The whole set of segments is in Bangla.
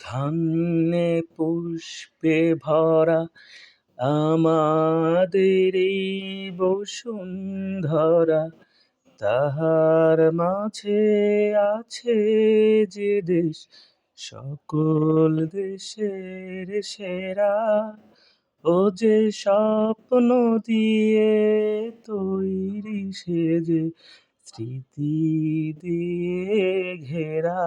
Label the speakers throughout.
Speaker 1: ধান্যে পুষ্পে ভরা আমাদের বসুন্ধরা। তাহার মাঝে আছে যে দেশ, সকল দেশের সেরা। ও যে স্বপ্ন দিয়ে তৈরি, সে যে স্মৃতি দিয়ে ঘেরা।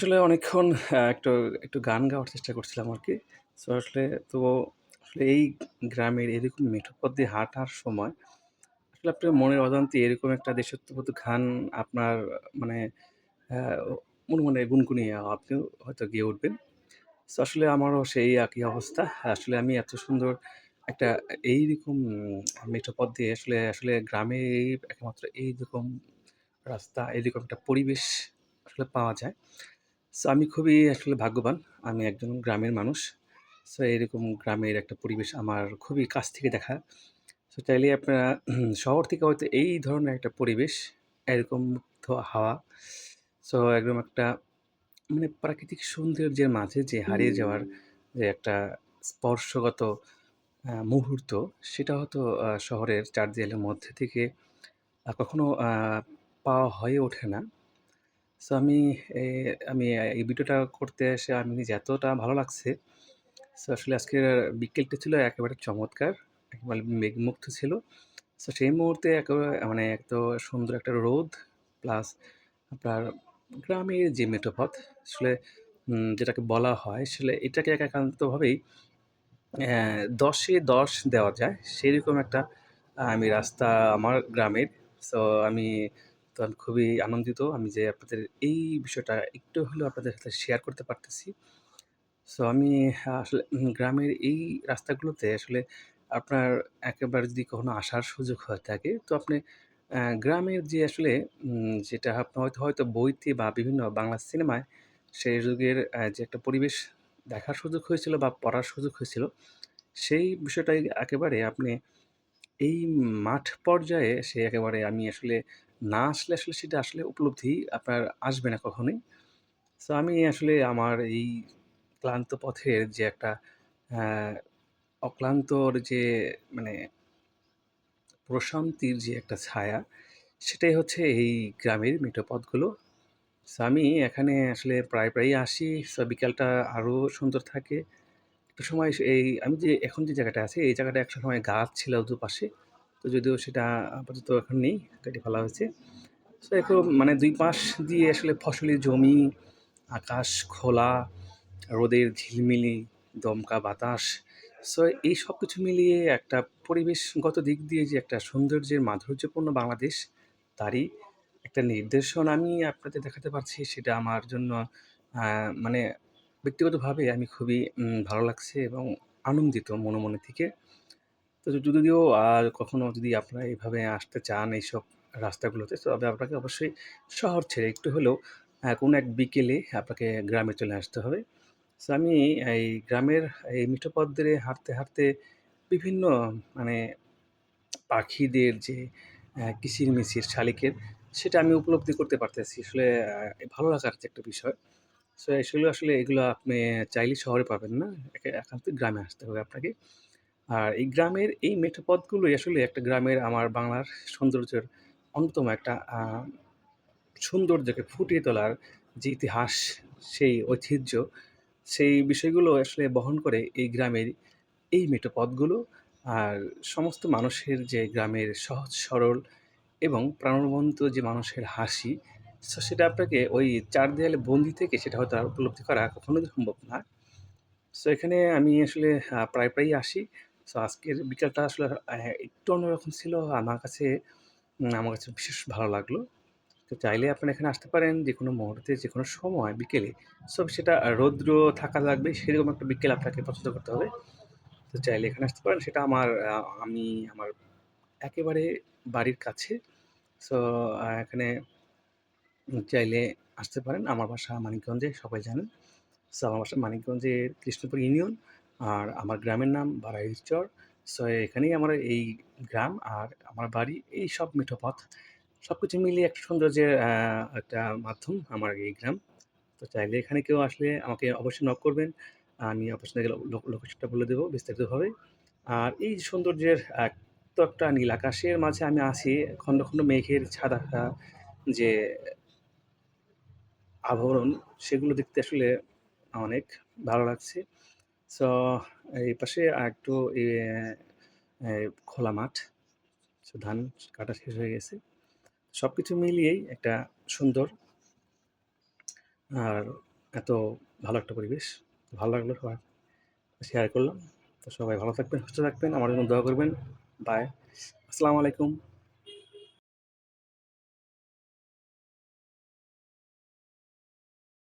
Speaker 1: আসলে অনেকক্ষণ একটু একটু গান গাওয়ার চেষ্টা করছিলাম আর কি সো আসলে, তো আসলে এই গ্রামের এরকম মেঠো পথ দিয়ে হাঁটার সময় আসলে আপনার মনের অজান্তে এরকম একটা দেশাত্মবোধক গান আপনার মানে মনে মনে গুনগুনিয়ে আপনিও হয়তো গিয়ে উঠবেন। সো আসলে আমারও সেই একই অবস্থা। আসলে আমি এত সুন্দর একটা এইরকম মেঠো পথ দিয়ে আসলে আসলে গ্রামে একমাত্র এইরকম রাস্তা এরকম একটা পরিবেশ আসলে পাওয়া যায়। সো আমি খুবই আসলে ভাগ্যবান। আমি একজন গ্রামের মানুষ। সো এরকম গ্রামের একটা পরিবেশ আমার খুবই কাছ থেকে দেখা। সো চাইলে আপনারা শহর থেকে হয়তো এই ধরনের একটা পরিবেশ এরকম মুক্ত হাওয়া সো একদম একটা মানে প্রাকৃতিক সৌন্দর্যের মাঝে যে হারিয়ে যাওয়ার যে একটা স্পর্শগত মুহূর্ত সেটা হয়তো শহরের চার দেয়ালের মধ্যে থেকে কখনো পাওয়া হয়ে ওঠে না। সো আমি আমি এই ভিডিওটা করতে এসে আমি নিজে এতটা ভালো লাগছে। সো আসলে আজকের বিকেলটা ছিল একেবারে চমৎকার। একেবারে মেঘমুক্ত ছিল। সো সেই মুহূর্তে একেবারে মানে এত সুন্দর একটা রোদ প্লাস আপনার গ্রামের যে মেঠোপথ, আসলে যেটাকে বলা হয়, আসলে এটাকে এক একান্তভাবেই দশে দশ দেওয়া যায়। সেরকম একটা আমি রাস্তা আমার গ্রামের। সো আমি তো আমি খুবই আনন্দিত আমি যে আপনাদের এই বিষয়টা একটু হলেও আপনাদের সাথে শেয়ার করতে পারতেছি। সো আমি আসলে গ্রামের এই রাস্তাগুলোতে আসলে আপনার একেবারে যদি কখনো আসার সুযোগ হয়ে থাকে, তো আপনি গ্রামের যে আসলে যেটা আপনার হয়তো, হয়তো বইতে বা বিভিন্ন বাংলা সিনেমায় সেই যুগের যে একটা পরিবেশ দেখার সুযোগ হয়েছিল বা পড়ার সুযোগ হয়েছিল, সেই বিষয়টাই একেবারে আপনি এই মাঠ পর্যায়ে সে একেবারে আমি আসলে না আসলে, আসলে সেটা আসলে উপলব্ধি আপনার আসবে না কখনোই। সো আমি আসলে আমার এই ক্লান্ত পথের যে একটা অক্লান্তর যে মানে প্রশান্তির যে একটা ছায়া, সেটাই হচ্ছে এই গ্রামের মেঠো পথগুলো। সো আমি এখানে আসলে প্রায়, প্রায়ই আসি। সো বিকালটা আরও সুন্দর থাকে। একটা সময় এই আমি যে এখন যে জায়গাটা আছি, এই জায়গাটা একটা সময় গাছ ছিল দুপাশে। তো যদিও সেটা আপাতত এখন নেই, কেটে ফেলা হয়েছে। সো এখন মানে দুই পাশ দিয়ে আসলে ফসলের জমি, আকাশ খোলা, রোদের ঝিলমিলি, দমকা বাতাস। সো এই সব কিছু মিলিয়ে একটা পরিবেশগত দিক দিয়ে যে একটা সৌন্দর্যের মাধুর্যপূর্ণ বাংলাদেশ, তারই একটা নির্দেশন আমি আপনাদের দেখাতে পারছি। সেটা আমার জন্য মানে ব্যক্তিগতভাবে আমি খুবই ভালো লাগছে এবং আনন্দিত মনে, মনে থেকে। তো যদিও আর কখনো যদি আপনারা এভাবে আসতে চান এইসব রাস্তাগুলোতে, তবে আপনাকে অবশ্যই শহর ছেড়ে একটু হলেও কোনো এক বিকেলে আপনাকে গ্রামে চলে আসতে হবে। সো আমি এই গ্রামের এই মিঠো পথ ধরে হাঁটতে, হাঁটতে বিভিন্ন মানে পাখিদের যে কিচিরমিচির শালিকের, সেটা আমি উপলব্ধি করতে পারতেছি। আসলে ভালো লাগার একটা বিষয়। সো আসলে আসলে এগুলো আপনি চাইলেই শহরে পাবেন না। একা একান্তই গ্রামে আসতে হবে আপনাকে। আর এই গ্রামের এই মেঠো পথগুলোই আসলে একটা গ্রামের আমার বাংলার সৌন্দর্যের অন্যতম একটা সৌন্দর্যকে ফুটিয়ে তোলার যে ইতিহাস, সেই ঐতিহ্য, সেই বিষয়গুলো আসলে বহন করে এই গ্রামের এই মেঠো পথগুলো। আর সমস্ত মানুষের যে গ্রামের সহজ সরল এবং প্রাণবন্ত যে মানুষের হাসি, সো সেটা আপনাকে ওই চার দেয়ালে বন্দি থেকে সেটা হয়তো আর উপলব্ধি করা কখনোই সম্ভব না। সো এখানে আমি আসলে প্রায়, প্রায়ই আসি। সো আজকের বিকালটা আসলে একটু অন্যরকম ছিল। আমার কাছে আমার কাছে বিশেষ ভালো লাগল। তো চাইলে আপনারা এখানে আসতে পারেন যে কোনো মুহূর্তে, যে কোনো সময় বিকেলে। সো সেটা রৌদ্র থাকা লাগবে সেরকম একটা বিকেল আপনাকে পছন্দ করতে হবে। তো চাইলে এখানে আসতে পারেন। সেটা আমার আমি আমার একেবারে বাড়ির কাছে। সো এখানে চাইলে আসতে পারেন। আমার বাসা মানিকগঞ্জে, সবাই জানেন। সো আমার বাসা মানিকগঞ্জের কৃষ্ণপুর ইউনিয়ন। আর আমার গ্রামের নাম বারাইচর। সো এখানেই আমার এই গ্রাম আর আমার বাড়ি। এই সব মিঠো পথ। সবকিছু মিলিয়ে একটা সৌন্দর্যের একটা মাধ্যম আমার এই গ্রাম। তো চাইলে এখানে কেউ আসলে আমাকে অবশ্যই নক করবেন। আমি লো লোকেশনটা বলে দেবো বিস্তারিতভাবে। আর এই সৌন্দর্যের এত্ত একটা নীল আকাশের মাঝে আমি আছি। খন্ড, খন্ড মেঘের ছাদ যে আভরণ সেগুলো দেখতে আসলে অনেক ভালো লাগছে। সো এই পাশে আরেকটু এ এ খোলা মাঠ। ধান কাটা শেষ হয়ে গেছে। সব কিছু মিলিয়েই একটা সুন্দর আর এত ভালো একটা পরিবেশ। ভালো লাগল সবাই শেয়ার করলাম। তো সবাই ভালো থাকবেন, সুস্থ থাকবেন। আমার জন্য দোয়া করবেন। বাই। আসসালামু আলাইকুম।